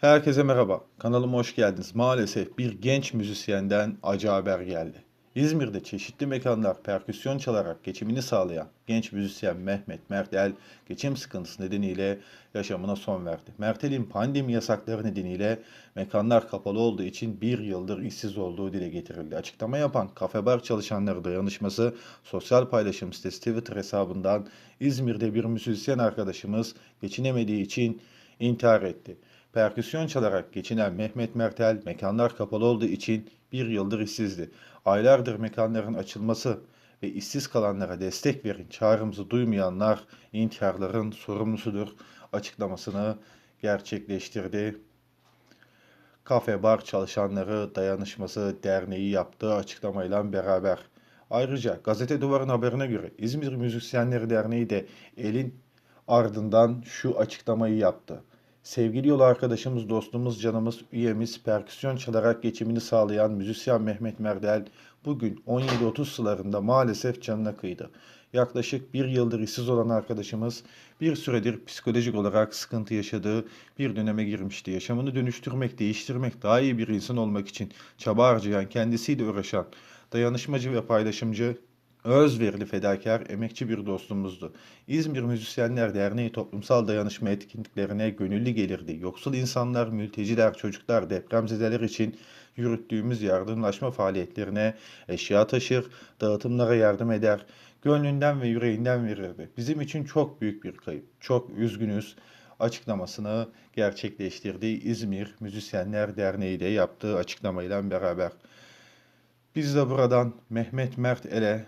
Herkese merhaba. Kanalıma hoş geldiniz. Maalesef bir genç müzisyenden acı haber geldi. İzmir'de çeşitli mekanlar perküsyon çalarak geçimini sağlayan genç müzisyen Mehmet Mertel geçim sıkıntısı nedeniyle yaşamına son verdi. Mertel'in pandemi yasakları nedeniyle mekanlar kapalı olduğu için bir yıldır işsiz olduğu dile getirildi. Açıklama yapan kafe bar çalışanları dayanışması sosyal paylaşım sitesi Twitter hesabından İzmir'de bir müzisyen arkadaşımız geçinemediği için intihar etti. Perküsyon çalarak geçinen Mehmet Mertel mekanlar kapalı olduğu için bir yıldır işsizdi. Aylardır mekanların açılması ve işsiz kalanlara destek verin çağrımızı duymayanlar intiharların sorumlusudur açıklamasını gerçekleştirdi. Kafe Bar Çalışanları Dayanışması Derneği yaptığı açıklamayla beraber. Ayrıca Gazete Duvar'ın haberine göre İzmir Müzisyenleri Derneği de elin ardından şu açıklamayı yaptı. Sevgili yol arkadaşımız, dostumuz, canımız, üyemiz, perküsyon çalarak geçimini sağlayan müzisyen Mehmet Merdel bugün 17.30 sıralarında maalesef canına kıydı. Yaklaşık bir yıldır işsiz olan arkadaşımız bir süredir psikolojik olarak sıkıntı yaşadığı bir döneme girmişti. Yaşamını dönüştürmek, değiştirmek, daha iyi bir insan olmak için çaba harcayan, kendisiyle uğraşan, dayanışmacı ve paylaşımcı özverili fedakar, emekçi bir dostumuzdu. İzmir Müzisyenler Derneği toplumsal dayanışma etkinliklerine gönüllü gelirdi. Yoksul insanlar, mülteciler, çocuklar, depremzedeler için yürüttüğümüz yardımlaşma faaliyetlerine eşya taşır, dağıtımlara yardım eder, gönlünden ve yüreğinden verirdi. Bizim için çok büyük bir kayıp. Çok üzgünüz açıklamasını gerçekleştirdi İzmir Müzisyenler Derneği de yaptığı açıklamayla beraber. Biz de buradan Mehmet Mert Ele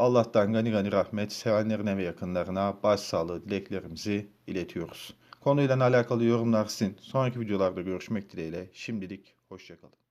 Allah'tan gani gani rahmet, sevenlerine ve yakınlarına başsağlığı dileklerimizi iletiyoruz. Konuyla alakalı yorumlar sizin. Sonraki videolarda görüşmek dileğiyle. Şimdilik hoşçakalın.